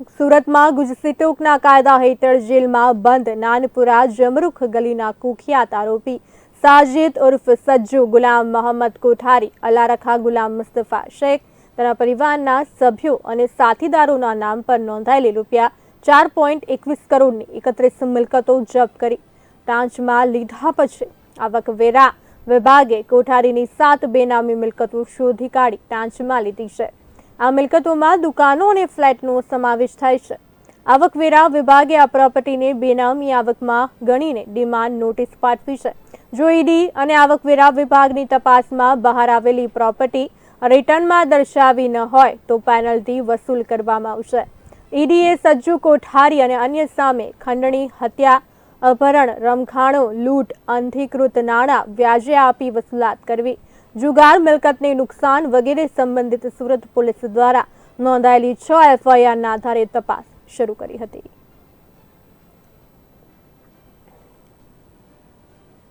સુરતમાં ગુજસીટોકના કાયદા હેઠળ જેલમાં બંધ નાનપુરા જમરૂખ ગલીના કુખ્યાત આરોપી સાજિદ ઉર્ફ સજ્જુ ગુલામ મોહમ્મદ કોઠારી, અલારખા ગુલામ મુસ્તફા શેખ, તેના પરિવારના સભ્યો અને સાથીદારોના નામ પર નોંધાયેલી રૂપિયા ચાર પોઈન્ટ એકવીસ કરોડની એકત્રીસ મિલકતો જપ્ત કરી. ટાંચમાં લીધા પછી આવકવેરા વિભાગે કોઠારીની સાત બેનામી મિલકતો શોધી કાઢી ટાંચમાં લીધી છે. આ મિલકતોમાં દુકાનો અને ફ્લેટનો સમાવેશ થાય છે. આવકવેરા વિભાગે આ પ્રોપર્ટીને બેનામી આવકમાં ગણીને ડિમાન્ડ નોટિસ પાઠવી છે. જો ઈડી અને આવકવેરા વિભાગની તપાસમાં બહાર આવેલી પ્રોપર્ટી રિટર્નમાં દર્શાવી ન હોય તો પેનલ્ટી વસૂલ કરવામાં આવશે. ઈડીએ સજ્જુ કોઠારી અને અન્ય સામે ખંડણી, હત્યા, અપહરણ, રમખાણો, લૂંટ, અનધિકૃત નાણાં વ્યાજે આપી વસૂલાત કરવી. જુગાર મિલકતને નુકસાન વગેરે સંબંધિત સુરત પોલીસ દ્વારા નોંધાયેલી છ એફઆઈઆરના આધારે તપાસ શરૂ કરી હતી.